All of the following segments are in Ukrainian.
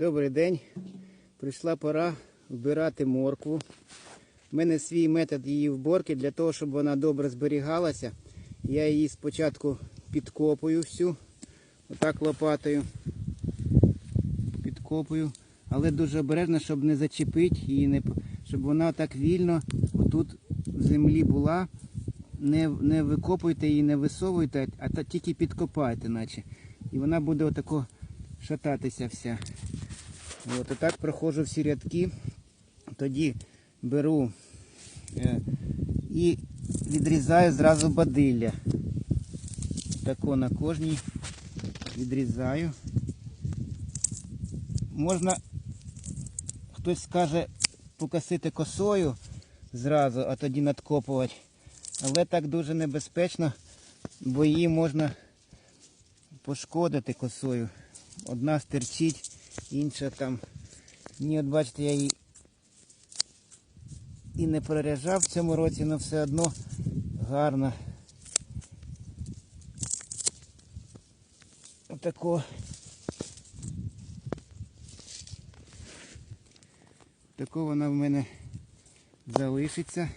Добрий день. Прийшла пора вбирати моркву. У мене свій метод її вборки для того, щоб вона добре зберігалася. Я її спочатку підкопую всю, отак лопатою. Підкопую, але дуже обережно, щоб не зачепити її, щоб вона так вільно отут в землі була. Не, не викопуйте її, не висовуйте, а тільки підкопайте, наче. І вона буде отако шататися вся. От, отак проходжу всі рядки. Тоді беру е, і відрізаю зразу бадилля. Тако на кожній відрізаю. Можна, хтось скаже, покосити косою зразу, а тоді надкопувати. Але так дуже небезпечно, бо її можна пошкодити косою. Одна стерчить, інша там. Ні, от бачите, я її і не переряджав в цьому році, але все одно гарно. Отако. Тако вона в мене залишиться.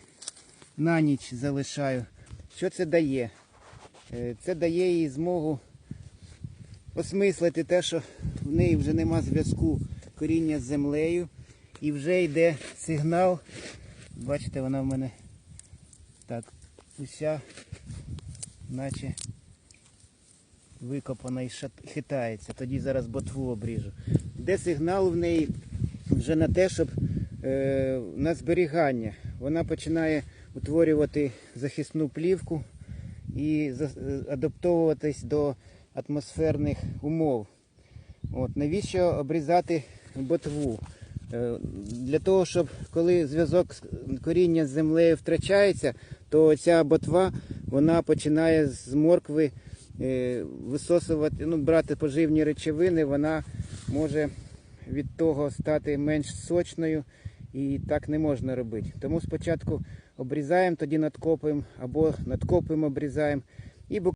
На ніч залишаю. Що це дає? Е, Це дає їй змогу осмислити те, що в неї вже нема зв'язку коріння з землею. І вже йде сигнал. Бачите, вона в мене так уся, наче викопана і хитається. Тоді зараз ботву обріжу. Йде сигнал в неї вже на те, щоб е, на зберігання. Вона починає утворювати захисну плівку і е, адаптовуватись до атмосферних умов. От, навіщо обрізати ботву? Е, Для того, щоб коли зв'язок коріння з землею втрачається, то ця ботва вона починає з моркви е, висосувати, ну, брати поживні речовини, вона може від того стати менш сочною і так не можна робити. Тому спочатку обрізаємо, тоді надкопуємо або надкопуємо, обрізаємо